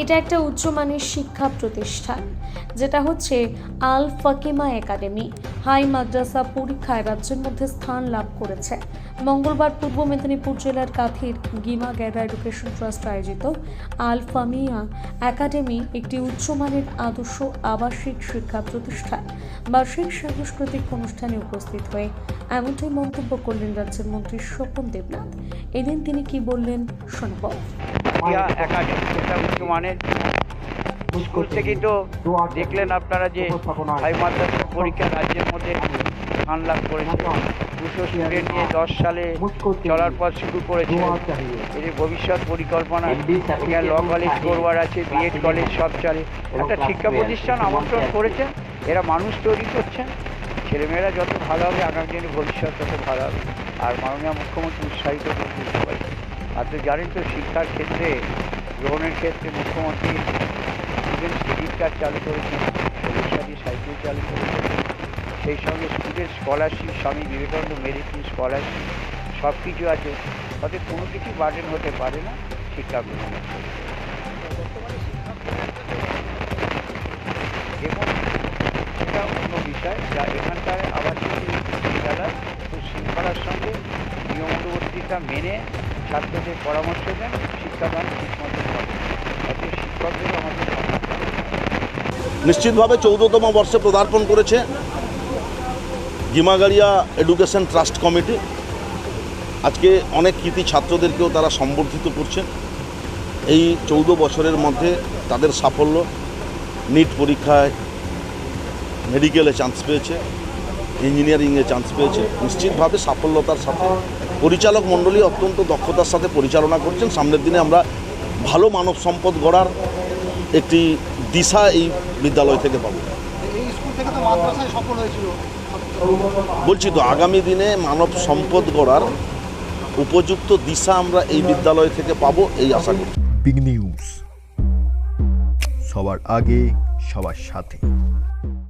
এটা একটা উচ্চমানের শিক্ষা প্রতিষ্ঠান যেটা হচ্ছে আল ফাকিমা একাডেমি। হাই মাদ্রাসা পরীক্ষায় রাজ্যের মধ্যে স্থান লাভ করেছে। মঙ্গলবার পূর্ব মেদিনীপুর জেলার কাথির গিমা গ্যারা এডুকেশন ট্রাস্ট আয়োজিত আল ফামিয়া একাডেমি একটি উচ্চমানের আদর্শ আবাসিক শিক্ষা প্রতিষ্ঠান। বার্ষিক সাংস্কৃতিক অনুষ্ঠানে উপস্থিত হয়ে এমনটাই মন্তব্য করলেন রাজ্যের মন্ত্রী স্বপন দেবনাথ। এদিন তিনি কি বললেন, শোনাব। একাডেমি স্কুল থেকেই তো দেখলেন আপনারা যে হাই মাদ্রাসা পরীক্ষা রাজ্যের মধ্যে স্থান লাভ করেছে। দুশো স্টুডেন্ট নিয়ে দশ সালে চলার পর শুরু করেছে। এর ভবিষ্যৎ পরিকল্পনা এখানে ল কলেজ করবার আছে বিএড কলেজ সব চলে। একটা শিক্ষা প্রতিষ্ঠান আমন্ত্রণ করেছেন এরা মানুষ তৈরি করছেন ছেলেমেয়েরা যত ভালো হবে, আগামী দিনে ভবিষ্যৎ তত ভালো হবে। আর মাননীয় মুখ্যমন্ত্রী উৎসাহিত করতে আর তো জানেন তো শিক্ষার ক্ষেত্রে, গ্রহণের ক্ষেত্রে মুখ্যমন্ত্রী কার্ড চালু করেছেন সবুজসাথী সাইকেল চালু করেছেন সেই সঙ্গে student scholarship Swami Vivekananda merit scholarship সব কিছু আছে তাতে কোনো কিছু বার্ডেন হতে পারে না শিক্ষা ক্ষেত্রে। এবং এটা অন্য বিষয়, যা এখানকার আবাসিক বিদ্যালয় খুব শৃঙ্খলার সঙ্গে নিয়মানুবর্তিতা মেনে ছাত্রদের পরামর্শ দেন, শিক্ষাদান ঠিকমতো করেন অতএব শিক্ষকদেরও আমাদের। নিশ্চিতভাবে চৌদ্দতম বর্ষে পদার্পণ করেছে গিমাগাড়িয়া এডুকেশন ট্রাস্ট কমিটি। আজকে অনেক কৃতি ছাত্রদেরকেও তারা সম্বর্ধিত করছেন এই চৌদ্দ বছরের মধ্যে তাদের সাফল্য নিট পরীক্ষায় মেডিকেলে চান্স পেয়েছে ইঞ্জিনিয়ারিংয়ে চান্স পেয়েছে, নিশ্চিতভাবে সাফল্যতার সাথে। পরিচালক মণ্ডলী অত্যন্ত দক্ষতার সাথে পরিচালনা করছেন। সামনের দিনে আমরা ভালো মানব সম্পদ গড়ার একটি দিশা এই বিদ্যালয় থেকে পাবো। এই স্কুল থেকে তো মাদ্রাসায় সফল হয়েছিল। বলছি তো আগামী দিনে মানব সম্পদ গড়ার উপযুক্ত দিশা আমরা এই বিদ্যালয় থেকে পাবো এই আশা করি। বিগ নিউজ সবার আগে সবার সাথে।